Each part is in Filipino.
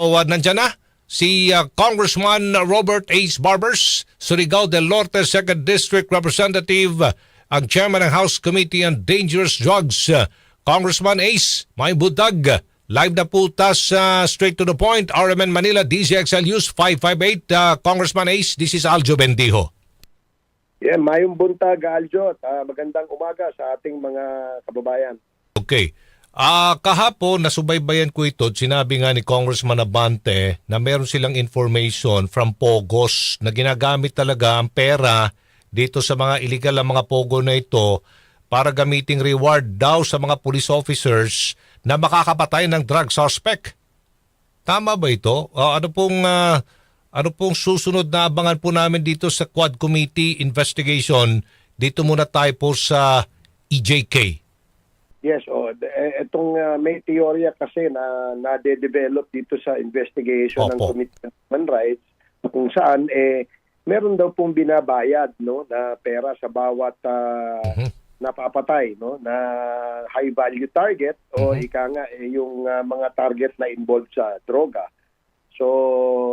O uh, nandyan na si uh, Congressman Robert H. Barbers, Surigao del Norte 2nd District Representative, uh, ang chairman ng House Committee on Dangerous Drugs. Uh, Congressman Ace, may budag. Live na po tas uh, straight to the point. RMN Manila, DZXL News 558. Uh, Congressman Ace, this is Aljo Bendijo. Yeah, mayong buntag, Aljo, at ah, magandang umaga sa ating mga kababayan. Okay. Ah, kahapon nasubaybayan ko ito, sinabi nga ni Congressman Abante na meron silang information from Pogos na ginagamit talaga ang pera dito sa mga illegal na mga Pogo na ito para gamiting reward daw sa mga police officers na makakapatay ng drug suspect. Tama ba ito? Ah, ano pong ah, ano pong susunod na abangan po namin dito sa Quad Committee investigation? Dito muna tayo po sa EJK. Yes, oh, d- eh, itong ah, may teorya kasi na na-develop dito sa investigation ng Opo. Committee on Human Rights kung saan eh meron daw pong binabayad no na pera sa bawat ah, Mhm. napapatay no na high value target o Mhm. ika nga eh, yung ah, mga target na involved sa droga. So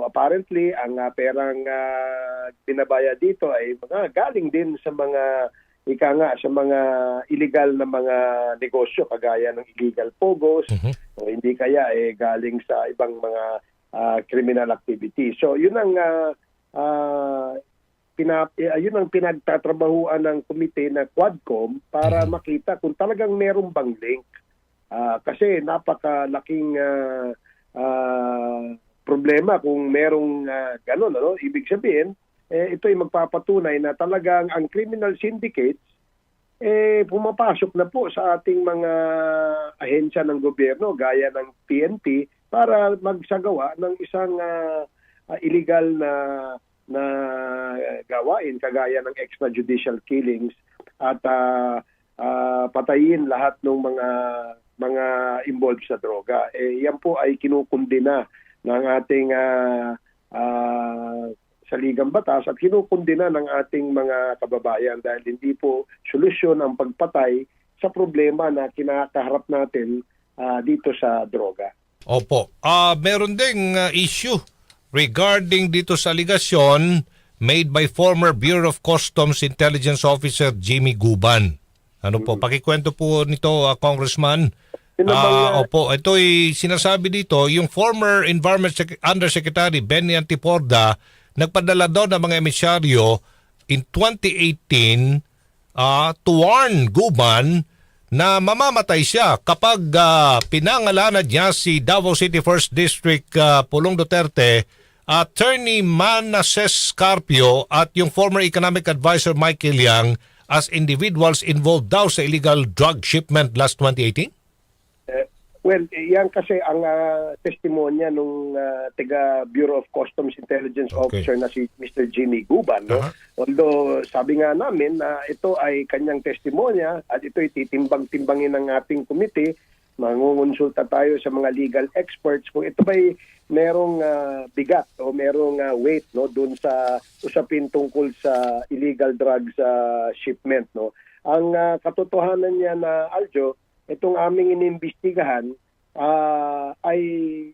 apparently ang ah, perang ah, binabayad dito ay mga galing din sa mga ika nga sa mga illegal na mga negosyo kagaya ng illegal pogos Mhm. o hindi kaya eh galing sa ibang mga ah, criminal activity. So yun ang ah, ah, pina, eh, yun ang pinagtatrabahuan ng komite na Quadcom para Mhm. makita kung talagang merong bang link. Ah, kasi napakalaking ah, ah, problema kung merong uh, gano'n. Ano? Ibig sabihin, eh, ito ay magpapatunay na talagang ang criminal syndicates eh pumapasok na po sa ating mga ahensya ng gobyerno gaya ng PNP para magsagawa ng isang ah, ah, illegal na na gawain kagaya ng extrajudicial killings at ah, ah, patayin lahat ng mga mga involved sa droga. Eh yan po ay kinukundina ng ating ah, saligang batas at kinukundina ng ating mga kababayan dahil hindi po solusyon ang pagpatay sa problema na kinakaharap natin ah, dito sa droga. Opo. Ah, meron ding ah, issue regarding dito sa aligasyon made by former Bureau of Customs Intelligence Officer Jimmy Guban. Ano po, pakikwento po nito, ah, Congressman. Ah, opo, ito'y sinasabi dito, yung former Environment Sec- Undersecretary Benny Antiporda nagpadala daw ng mga emisyaryo in 2018 ah, to warn Guban na mamamatay siya kapag ah, pinangalanan niya si Davao City 1st District ah, Pulong Duterte, Attorney Manases Carpio at yung former economic advisor Michael Yang as individuals involved daw sa illegal drug shipment last 2018? Well, yan kasi ang ah, testimonya nung ah, taga Bureau of Customs Intelligence Okay. Officer na si Mr. Jimmy Guban. No? Aha. Although sabi nga namin na ito ay kanyang testimonya at ito ay titimbang-timbangin ng ating komite, mangungonsulta tayo sa mga legal experts kung ito ba'y merong ah, bigat o merong ah, weight no doon sa usapin tungkol sa illegal drugs ah, shipment no. Ang ah, katotohanan niya na Aljo, itong aming inimbestigahan ah, ay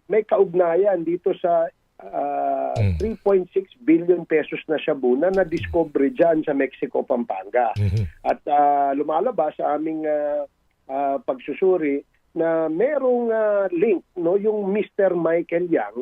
may kaugnayan dito sa ah, Mm. 3.6 billion pesos na shabu na na-discover dyan sa Mexico, Pampanga. Mhm. At ah, lumalabas sa aming ah, ah, pagsusuri na merong ah, link no yung Mr. Michael Yang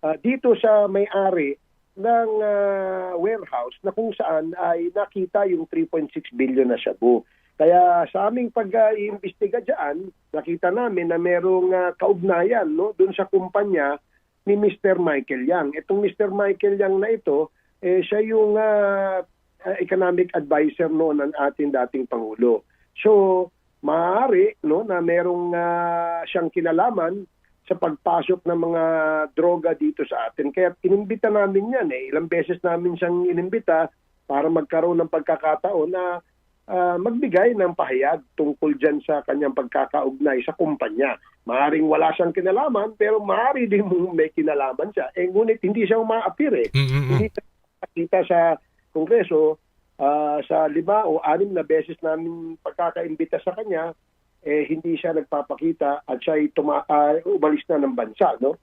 ah, dito sa may-ari ng ah, warehouse na kung saan ay nakita yung 3.6 billion na shabu. Kaya sa aming pag-iimbestiga diyan, nakita namin na merong ah, kaugnayan no doon sa kumpanya ni Mr. Michael Yang. Itong Mr. Michael Yang na ito, eh, siya yung ah, economic advisor no ng ating dating pangulo. So, maaari no na merong ah, siyang kinalaman sa pagpasok ng mga droga dito sa atin. Kaya inimbita namin yan eh. Ilang beses namin siyang inimbita para magkaroon ng pagkakataon na ah, magbigay ng pahayag tungkol dyan sa kanyang pagkakaugnay sa kumpanya. Maaring wala siyang kinalaman, pero maaari din may kinalaman siya. Eh, ngunit hindi siya uma-appear eh. Mhm. Hindi siya nakita sa Kongreso ah, sa lima o anim na beses namin pagkakaimbita sa kanya, eh, hindi siya nagpapakita at siya ay tuma- ah, umalis na ng bansa. No?